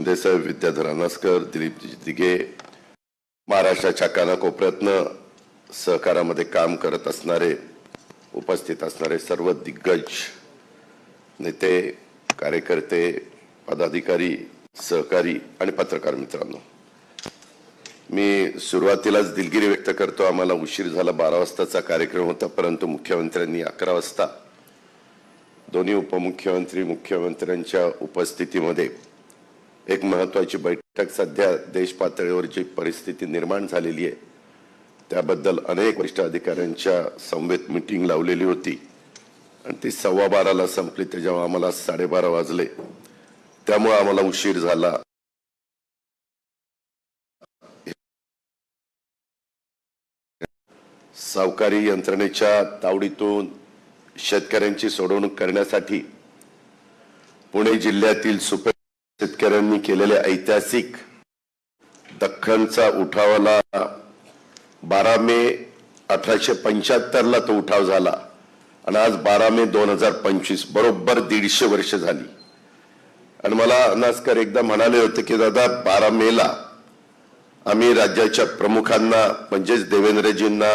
देसाई विद्याधर अनासकर दिलीप दिघे महाराष्ट्राच्या कानाकोपऱ्यातनं सहकारामध्ये काम करत असणारे उपस्थित असणारे सर्व दिग्गज नेते कार्यकर्ते पदाधिकारी सहकारी आणि पत्रकार मित्रांनो. मी सुरुवातीलाच दिलगिरी व्यक्त करतो आम्हाला उशीर झाला बारा वाजताचा कार्यक्रम होता परंतु मुख्यमंत्र्यांनी अकरा वाजता दोन्ही उपमुख्यमंत्री मुख्यमंत्र्यांच्या उपस्थितीमध्ये एक महत्त्वाची बैठक सध्या देश पातळीवर जी परिस्थिती निर्माण झालेली आहे त्याबद्दल अनेक वरिष्ठ अधिकाऱ्यांच्या समवेत मिटिंग लावलेली होती. आणि ती सव्वा बाराला संपली त्याच्यामुळे आम्हाला साडेबारा वाजले त्यामुळे आम्हाला उशीर झाला. सावकारी यंत्रणेच्या तावडीतून शेतकऱ्यांची सोडवणूक करण्यासाठी पुणे जिल्ह्यातील सुपे शेतकऱ्यांनी केलेले ऐतिहासिक दख्खनचा उठावाला बारा मे अठराशे पंच्याहत्तरला तो उठाव झाला. आणि आज बारा मे दोन हजार पंचवीस बरोबर दीडशे वर्ष झाली. आणि मला अनास्कर एकदा म्हणाले होते की दादा बारा मेला आम्ही राज्याच्या प्रमुखांना म्हणजेच देवेंद्रजींना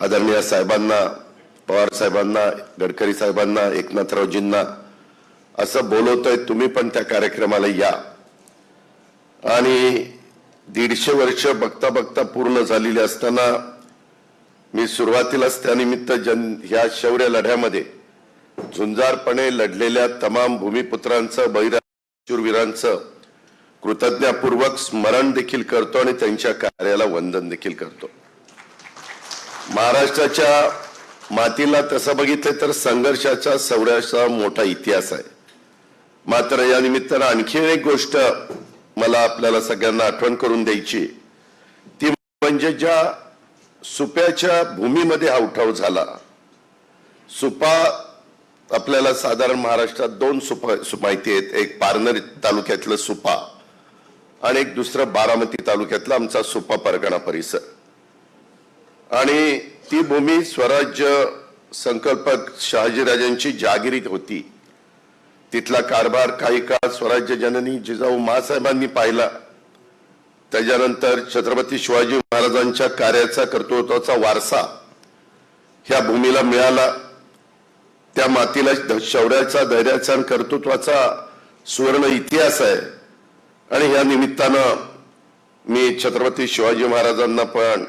आदरणीय साहेबांना पवार साहेबांना गडकरी साहेबांना एकनाथरावजींना असं बोलवतोय तुम्ही पण त्या कार्यक्रमाला या. आणि दीडशे वर्ष बघता बघता पूर्ण झालेली असताना मी सुरुवातीलाच त्यानिमित्त जन ह्या शौर्य लढ्यामध्ये झुंजारपणे लढलेल्या तमाम भूमिपुत्रांचं बहिराशूरवीरांचं कृतज्ञापूर्वक स्मरण देखील करतो आणि त्यांच्या कार्याला वंदन देखील करतो. महाराष्ट्राच्या मातीला तसं बघितलं तर संघर्षाचा सौर्याचा मोठा इतिहास आहे. मात्र या निमित्तानं आणखी एक गोष्ट मला आपल्याला सगळ्यांना आठवण करून द्यायची. ती म्हणजे ज्या सुप्याच्या भूमीमध्ये हा उठाव झाला. सुपा आपल्याला साधारण महाराष्ट्रात दोन सुपा सु- माहिती आहेत. एक पारनेर तालुक्यातलं सुपा आणि एक दुसरं बारामती तालुक्यातला आमचा सुपा परगणा परिसर. आणि ती भूमी स्वराज्य संकल्पक शहाजीराजांची जागिरीत होती. तिथला कारभार काही काळ स्वराज्य जननी जिजाऊ मासाहेबांनी पाहिला. त्याच्यानंतर छत्रपती शिवाजी महाराजांच्या कार्याचा कर्तृत्वाचा वारसा ह्या भूमीला मिळाला. त्या मातीला शौर्याचा धैर्याचा आणि कर्तृत्वाचा सुवर्ण इतिहास आहे. आणि या निमित्तानं मी छत्रपती शिवाजी महाराजांना पण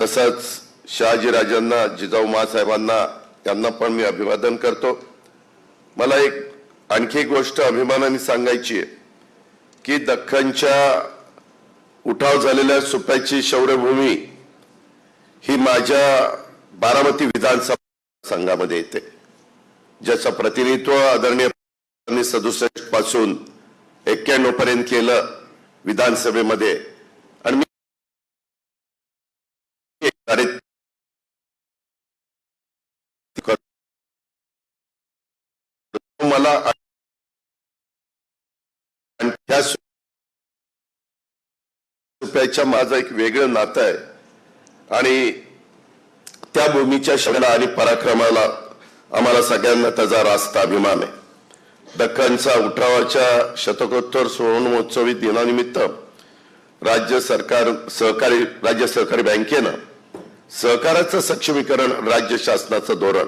तसंच शहाजीराजांना जिजाऊ मासाहेबांना यांना पण मी अभिवादन करतो. मला एक आणखी एक गोष्ट अभिमानाने सांगायची आहे की दख्खनच्या उठाव झालेल्या सुप्याची शौर्यभूमी ही माझ्या बारामती विधानसभा संघामध्ये येते ज्याचं प्रतिनिधित्व आदरणीय सदुसष्टपासून एक्क्याण्णव पर्यंत केलं विधानसभेमध्ये. आणि मी मला रुपयाच्या माझं एक वेगळं नातं आहे. आणि त्या भूमीच्या शगला आणि पराक्रमाला आम्हाला सगळ्यांना त्याचा रास्त अभिमान आहे. दख्खनचा उठावाच्या शतकोत्तर सुवर्ण महोत्सवी दिनानिमित्त राज्य सरकार सहकारी राज्य सहकारी बँकेनं सहकाराचं सक्षमीकरण राज्य शासनाचं धोरण.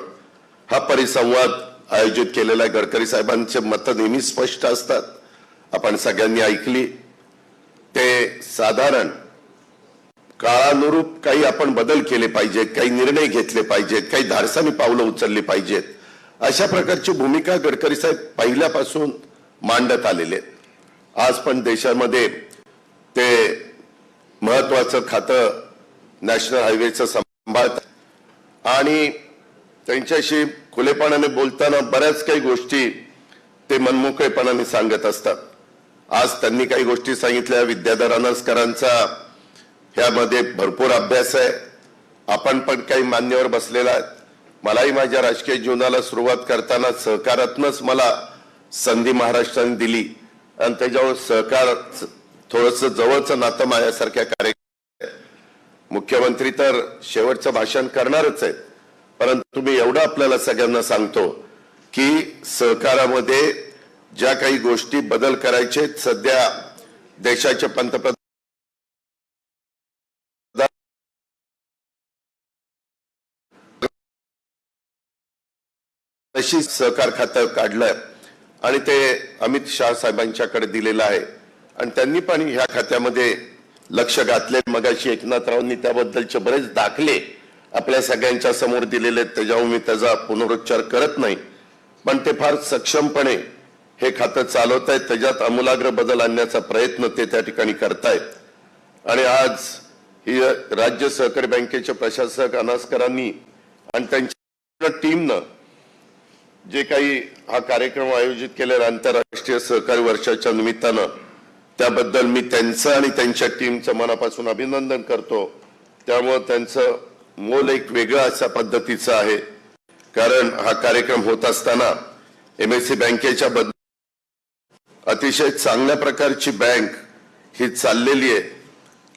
हा परिसंवाद आयोजित केलेला आहे. गडकरी साहेबांचे मतं नेहमी स्पष्ट असतात. आपण सगळ्यांनी ऐकली. ते साधारण काळानुरूप काही आपण बदल केले पाहिजेत काही निर्णय घेतले पाहिजेत काही धाडसानी पावलं उचलली पाहिजेत. अशा प्रकारची भूमिका गडकरी साहेब पहिल्यापासून मांडत आलेले आज पण देशामध्ये ते महत्वाचं खातं नॅशनल हायवेचं सांभाळतात आणि त्यांच्याशी खुलेपणाने बोलताना बऱ्याच काही गोष्टी ते मनमोकळेपणाने सांगत असतात. आज त्यांनी काही गोष्टी सांगितल्या. विद्याधर अनसकरांचा ह्यामध्ये भरपूर अभ्यास आहे. आपण पण काही मान्यवर बसलेला आहे मलाही माझ्या राजकीय जीवनाला सुरुवात करताना सहकारातूनच मला संधी महाराष्ट्राने दिली. आणि त्याच्यावर सहकार थोडंसं जवळचं नातं माझ्यासारख्या कार्य मुख्यमंत्री तर शेवटचं भाषण करणारच आहेत. परंतु मी एवढं आपल्याला सगळ्यांना सांगतो की सहकारामध्ये ज्या काही गोष्टी बदल करायचे सध्या देशाचे पंतप्रधान तशी सहकार खातं काढलंय आणि ते अमित शाह साहेबांच्याकडे दिलेलं आहे. आणि त्यांनी पण ह्या खात्यामध्ये लक्ष घातले. मगाशी एकनाथरावांनी त्याबद्दलचे बरेच दाखले आपल्या सगळ्यांच्या समोर दिलेले आहेत. त्याच्यावर मी त्याचा पुनरुच्चार करत नाही. पण ते फार सक्षमपणे हे खातं चालवत आहेत त्याच्यात आमूलाग्र बदल आणण्याचा प्रयत्न ते त्या ठिकाणी करतायत. आणि आज ही राज्य सहकारी बँकेचे प्रशासक अनास्करांनी आणि त्यांच्या टीमनं जे काही हा कार्यक्रम आयोजित केलेला आंतरराष्ट्रीय सहकारी वर्षाच्या निमित्तानं त्याबद्दल मी त्यांचं आणि त्यांच्या टीमचं मनापासून अभिनंदन करतो. त्यामुळं त्यांचं मोल एक वेगळं अशा पद्धतीचं आहे. कारण हा कार्यक्रम होत असताना एमएससी बँकेच्या बद्दल अतिशय चांगल्या प्रकारची बँक ही चाललेली आहे.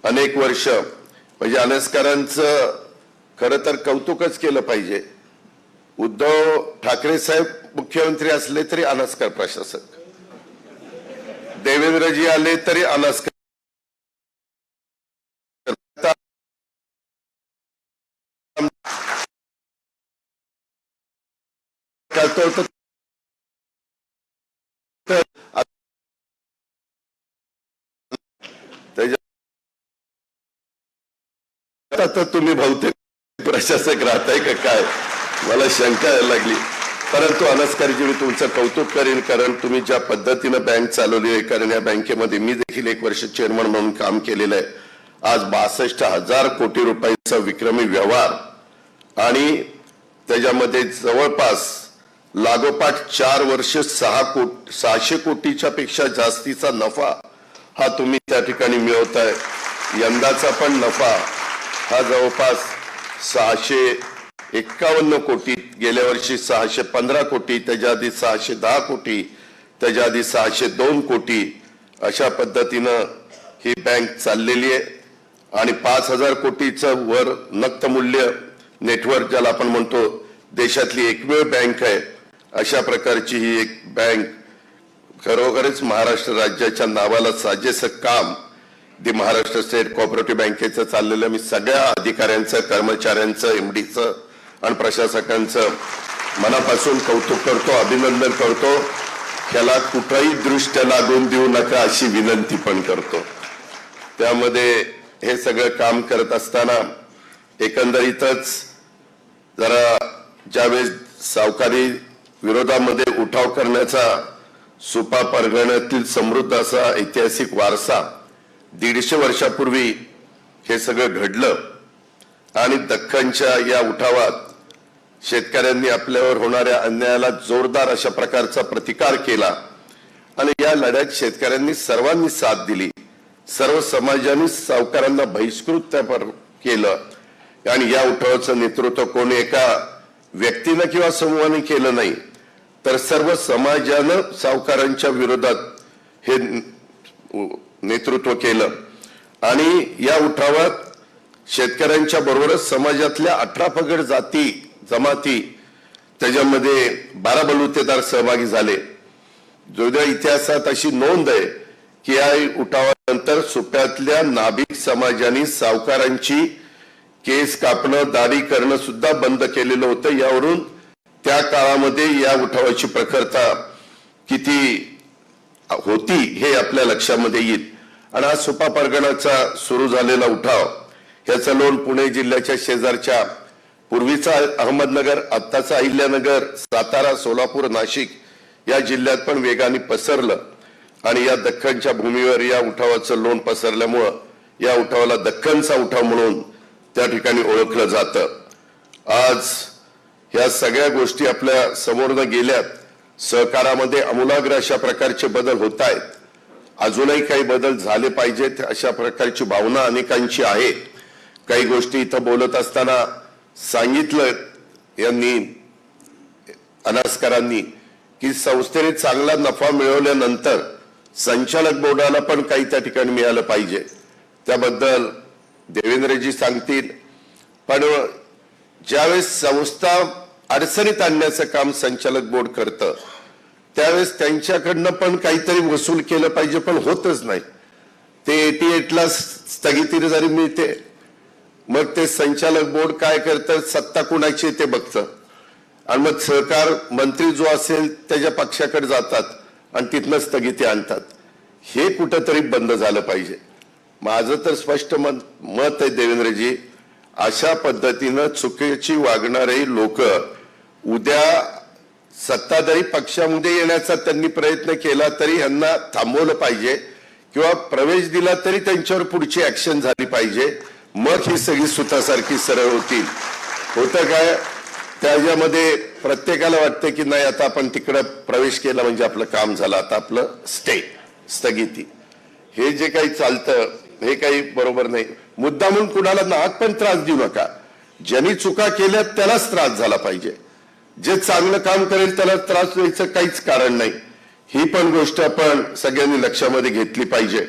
अनेक वर्ष म्हणजे अनस्कारांचं खरं तर कौतुकच केलं पाहिजे. उद्धव ठाकरे साहेब मुख्यमंत्री असले तरी अनस्कर प्रशासक. देवेंद्रजी आले तरी अनास्कार. करतो आता तुम्ही बहुतेक प्रशासक राहताय का काय? मला शंका यायला लागली. परंतु अनस्कारजी मी तुमचं कौतुक करेन कारण तुम्ही ज्या पद्धतीनं बँक चालवली आहे कारण या बँकेमध्ये मी देखील एक वर्ष चेअरमन म्हणून काम केलेलं आहे. आज बासष्ट हजार कोटी रुपयांचा विक्रमी व्यवहार आणि त्याच्यामध्ये जवळपास लागोपाठ चार वर्ष सहा कोट सहाशे कोटीच्या पेक्षा जास्तीचा नफा हा तुम्ही त्या ठिकाणी मिळवताय. यंदाचा पण नफा हा जवळपास सहाशे एक्कावन्न कोटी गेल्या वर्षी सहाशे पंधरा कोटी त्याच्या आधी सहाशे दहा कोटी त्याच्या आधी सहाशे दोन कोटी अशा पद्धतीनं ही बँक चाललेली आहे. आणि पाच हजार कोटीचं वर नक्त मूल्य नेटवर्क ज्याला आपण म्हणतो देशातली एकमेव बँक आहे. अशा प्रकारची ही एक बँक खरोखरच महाराष्ट्र राज्याच्या नावाला साजेसं काम दि महाराष्ट्र स्टेट कॉपरेटिव्ह बँकेचं चाललेलं मी सगळ्या अधिकाऱ्यांचं कर्मचाऱ्यांचं एमडीचं आणि प्रशासकांचं मनापासून कौतुक करतो अभिनंदन करतो. त्याला कुठंही दृष्ट लागून देऊ नका अशी विनंती पण करतो. त्यामध्ये हे सगळं काम करत असताना एकंदरीतच जरा ज्यावेळेस सावकारी विरोधामध्ये उठाव करण्याचा सुपा परगण्यातील समृद्ध असा ऐतिहासिक वारसा दीडशे वर्षापूर्वी हे सगळं घडलं आणि दख्खनच्या या उठावात शेतकऱ्यांनी आपल्यावर होणाऱ्या अन्यायाला जोरदार अशा प्रकारचा प्रतिकार केला आणि या लढ्यात शेतकऱ्यांनी सर्वांनी साथ दिली. सर्व समाजाने सावकारांना बहिष्कृत त्यावर केलं. आणि या उठावाचं नेतृत्व कोणी एका व्यक्तीनं किंवा समूहाने केलं नाही तर सर्व समाजानं सावकारांच्या विरोधात हे नेतृत्व केलं. आणि या उठावात शेतकऱ्यांच्या बरोबरच समाजातल्या अठरा पगड जाती जमाती त्याच्यामध्ये बारा बलुतेदार सहभागी झाले. जुन्या इतिहासात अशी नोंद आहे की या उठावानंतर सुप्यातल्या नाभिक समाजाने सावकारांची केस कापणं दारी करणं सुद्धा बंद केलेलं होतं. यावरून त्या काळामध्ये या उठावाची प्रखरता किती होती हे आपल्या लक्षामध्ये येईल. आणि आज सुपा परगणाचा सुरू झालेला उठाव याचं लोण पुणे जिल्ह्याच्या शेजारच्या पूर्वीचा अहमदनगर आत्ताचा अहिल्यानगर सातारा सोलापूर नाशिक या जिल्ह्यात पण वेगाने पसरलं. आणि या दख्खनच्या भूमीवर या उठावाचं लोण पसरल्यामुळं या उठावाला दख्खनचा उठाव म्हणून त्या ठिकाणी ओळखलं जातं. आज ह्या सगळ्या गोष्टी आपल्या समोरनं गेल्यात. सहकारामध्ये अमूलाग्र अशा प्रकारचे बदल होत आहेत. अजूनही काही बदल झाले पाहिजेत अशा प्रकारची भावना अनेकांची आहे. काही गोष्टी इथं बोलत असताना सांगितलं यांनी अनास्करांनी की संस्थेने चांगला नफा मिळवल्यानंतर संचालक बोर्डाला पण काही त्या ठिकाणी मिळालं पाहिजे. त्याबद्दल देवेंद्रजी सांगतील. पण ज्यावेळेस संस्था अडचणीत आणण्याचं काम संचालक बोर्ड करतं त्यावेळेस त्यांच्याकडनं पण काहीतरी वसूल केलं पाहिजे पण होतच नाही. ते एटी एटला स्थगिती जरी मिळते मग ते संचालक बोर्ड काय करतं सत्ता कुणाची ते बघतं. आणि मग सहकार मंत्री जो असेल त्याच्या पक्षाकडे जातात आणि तिथनं स्थगिती आणतात. हे कुठंतरी बंद झालं पाहिजे. माझं तर स्पष्ट मत मत आहे देवेंद्रजी अशा पद्धतीनं चुकीची वागणारे लोक उद्या सत्ताधारी पक्षामध्ये येण्याचा त्यांनी प्रयत्न केला तरी यांना थांबवलं पाहिजे. किंवा प्रवेश दिला तरी त्यांच्यावर पुढची ऍक्शन झाली पाहिजे. मग ही सगळी सुतासारखी सरळ होतील. होतं काय? त्याच्यामध्ये प्रत्येकाला वाटतं की नाही आता आपण तिकडं प्रवेश केला म्हणजे आपलं काम झालं. आता आपलं स्टे स्थगिती. हे जे काही चालतं हे काही बरोबर नाही. मुद्दा म्हणून कुणाला नाक पण त्रास देऊ नका. ज्यांनी चुका केल्या त्यालाच त्रास झाला पाहिजे. जे चांगलं काम करेल त्याला त्रास द्यायचं काहीच कारण नाही. ही पण गोष्ट आपण सगळ्यांनी लक्षामध्ये घेतली पाहिजे.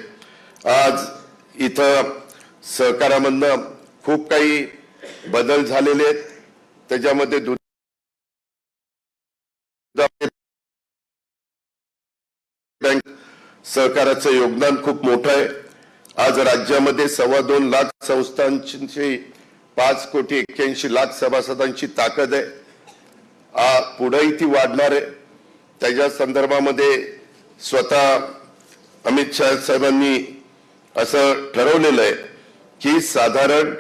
आज इथं सहकारामधनं खूप काही बदल झालेले आहेत. त्याच्यामध्ये बँक सहकाराचं योगदान खूप मोठं आहे. आज राज्यामध्ये सव्वा दोन लाख संस्थांची पाच कोटी एक्क्याऐंशी लाख सभासदांची ताकद आहे. पुढेही ती वाढणार आहे. त्याच्या संदर्भामध्ये स्वतः अमित शहा साहेबांनी असं ठरवलेलं आहे की साधारण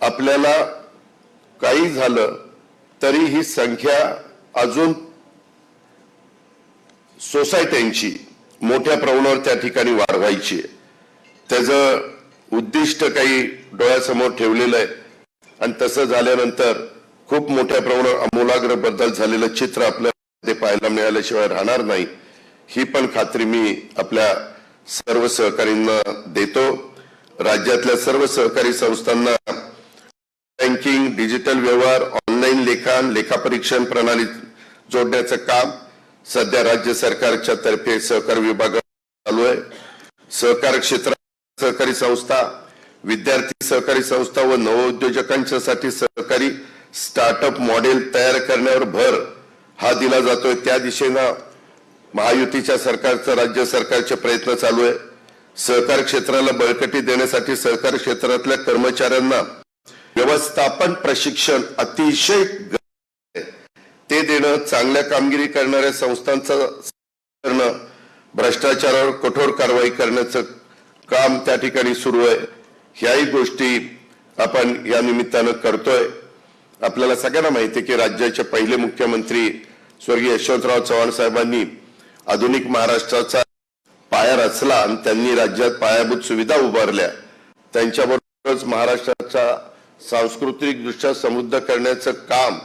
आपल्याला काही झालं तरी ही संख्या अजून सोसायट्यांची मोठ्या प्रमाणावर त्या ठिकाणी वाढवायची आहे. त्याचं उद्दिष्ट काही डोळ्यासमोर ठेवलेलं आहे. आणि तसं झाल्यानंतर खूप मोठ्या प्रमाणावर अमूलाग्र बदल झालेलं चित्र आपल्याला ते पाहायला मिळाल्याशिवाय राहणार नाही. ही पण खात्री मी आपल्या सर्व सहकारींना देतो. राज्यातल्या सर्व सहकारी संस्थांना बँकिंग डिजिटल व्यवहार ऑनलाईन लेखन लेखापरीक्षण प्रणाली जोडण्याचं काम सध्या राज्य सरकारच्या तर्फे सहकार विभागात चालू आहे. सहकार क्षेत्रात सहकारी संस्था विद्यार्थी सहकारी संस्था व नवोद्योजकांच्यासाठी सहकारी स्टार्टअप मॉडेल तयार करण्यावर भर हा दिला जातोय. त्या दिशेनं महायुतीच्या सरकारचं राज्य सरकारचे प्रयत्न चालू आहे. सहकार क्षेत्राला बळकटी देण्यासाठी सहकार क्षेत्रातल्या कर्मचाऱ्यांना व्यवस्थापन प्रशिक्षण अतिशय ते देणं चांगल्या कामगिरी करणाऱ्या संस्थांचं करणं भ्रष्टाचारावर कठोर कारवाई करण्याचं काम त्या ठिकाणी सुरू आहे. ह्याही गोष्टी आपण या निमित्तानं करतोय. आपल्याला सगळ्यांना माहिती आहे की राज्याचे पहिले मुख्यमंत्री स्वर्गीय यशवंतराव चव्हाण साहेबांनी आधुनिक महाराष्ट्राचा पाया रचला आणि त्यांनी राज्यात पायाभूत सुविधा उभारल्या. त्यांच्याबरोबरच महाराष्ट्राचा सांस्कृतिक दृष्ट्या समृद्ध करण्याचं काम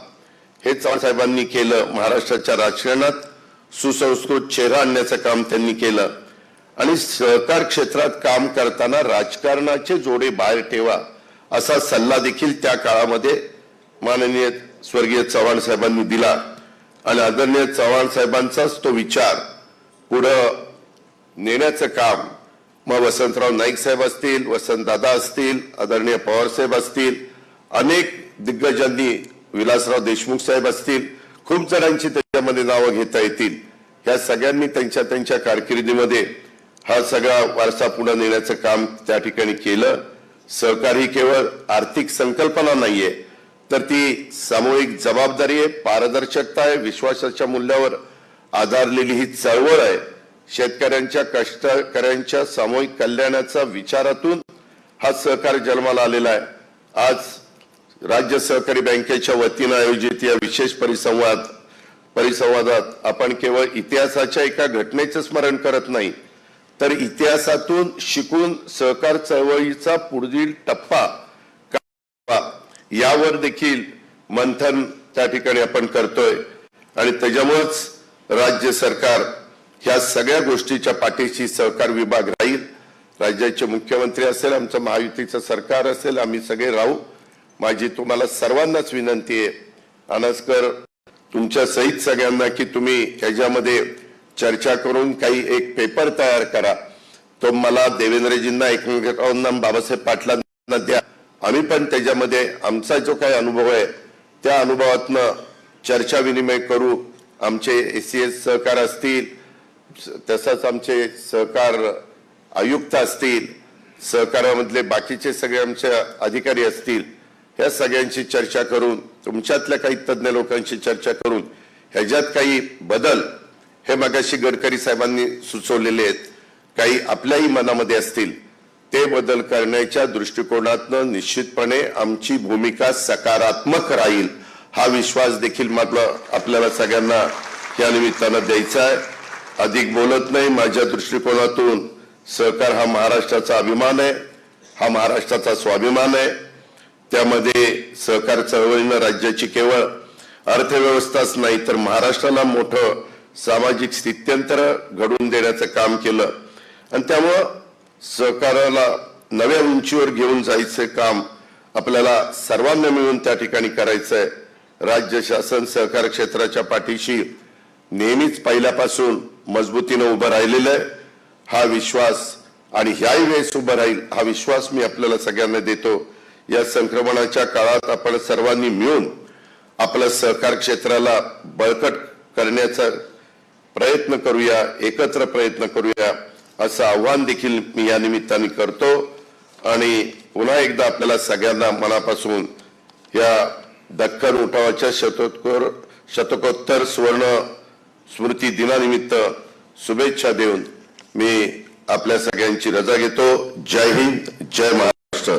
हे चव्हाण साहेबांनी केलं. महाराष्ट्राच्या राजकारणात सुसंस्कृत चेहरा आणण्याचं काम त्यांनी केलं. आणि सहकार क्षेत्रात काम करताना राजकारणाचे जोडे बाहेर ठेवा असा सल्ला देखील त्या काळामध्ये माननीय स्वर्गीय चव्हाण साहेबांनी दिला आणि आदरणीय चव्हाण साहेबांचाच तो विचार पुढं नेण्याचं काम मग वसंतराव नाईक साहेब असतील वसंत दादा असतील आदरणीय पवार साहेब असतील अनेक दिग्गजांनी विलासराव देशमुख साहेब असतील खूप जणांची त्याच्यामध्ये नावं घेता येतील. ह्या सगळ्यांनी त्यांच्या त्यांच्या कारकिर्दीमध्ये हा सगळा वारसा पुढे नेण्याचं काम त्या ठिकाणी केलं. सहकार ही केवळ आर्थिक संकल्पना नाहीये तर ती सामूहिक जबाबदारी आहे पारदर्शकता आहे विश्वासाच्या मूल्यावर आधारलेली ही चळवळ आहे. शेतकऱ्यांच्या कष्टकऱ्यांच्या सामूहिक कल्याणाचा विचारातून हा सहकार जन्माला आलेला आहे. आज राज्य सहकारी बँकेच्या वतीनं आयोजित या विशेष परिसंवाद परिसंवादात आपण केवळ इतिहासाच्या एका घटनेचं स्मरण करत नाही तर इतिहासातून शिकून सहकार चळवळीचा पुढील टप्पा यावर देखील मंथन त्या ठिकाणी आपण करतोय. आणि त्याच्यामुळेच राज्य सरकार ह्या सगळ्या गोष्टीच्या पाठीशी सहकार विभाग राहील. राज्याचे मुख्यमंत्री असेल आमचं महायुतीचं सरकार असेल आम्ही सगळे राहू. माझी तुम्हाला सर्वांनाच विनंती आहे. अनस्कर तुमच्या सहित सगळ्यांना की तुम्ही ह्याच्यामध्ये चर्चा करून काही एक पेपर तयार करा. तो मला देवेंद्रजींना एकमेकांना बाबासाहेब पाटलांना द्या. आम्ही पण त्याच्यामध्ये आमचा जो काही अनुभव आहे त्या अनुभवातनं चर्चा विनिमय करू. आमचे एस एस सहकार असतील तसंच आमचे सहकार आयुक्त असतील सहकारामधले बाकीचे सगळे आमचे अधिकारी असतील ह्या सगळ्यांशी चर्चा करून तुमच्यातल्या काही तज्ज्ञ लोकांशी चर्चा करून ह्याच्यात काही बदल हे मगाशी गडकरी साहेबांनी सुचवलेले आहेत. काही आपल्याही मनामध्ये असतील ते बदल करण्याच्या दृष्टिकोनातनं निश्चितपणे आमची भूमिका सकारात्मक राहील हा विश्वास देखील मला आपल्याला सगळ्यांना या निमित्तानं द्यायचा आहे. अधिक बोलत नाही माझ्या दृष्टिकोनातून. सहकार हा महाराष्ट्राचा अभिमान आहे हा महाराष्ट्राचा स्वाभिमान आहे. त्यामध्ये सहकार चळवळीनं राज्याची केवळ अर्थव्यवस्थाच नाही तर महाराष्ट्राला मोठं सामाजिक स्थित्यंतर घडवून देण्याचं काम केलं. आणि त्यामुळं सहकाराला नव्या उंचीवर घेऊन जायचं काम आपल्याला सर्वांना मिळून त्या ठिकाणी करायचं आहे राज्य शासन सहकार क्षेत्राच्या पाठीशी नेहमीच पहिल्यापासून मजबूतीनं उभं राहिलेलं आहे. हा विश्वास आणि ह्याही वेळेस उभं राहील हा विश्वास मी आपल्याला सगळ्यांना देतो. या संक्रमणाच्या काळात आपण सर्वांनी मिळून आपल्या सहकार क्षेत्राला बळकट करण्याचा प्रयत्न करूया एकत्र प्रयत्न करूया. असं आव्हान देखील मी या निमित्ताने करतो. आणि पुन्हा एकदा आपल्याला सगळ्यांना मनापासून या दक्कन उठावाच्या शतकोत्तर शतकोत्तर सुवर्ण स्मृती दिनानिमित्त शुभेच्छा देऊन मी आपल्या सगळ्यांची रजा घेतो. जय हिंद जय महाराष्ट्र.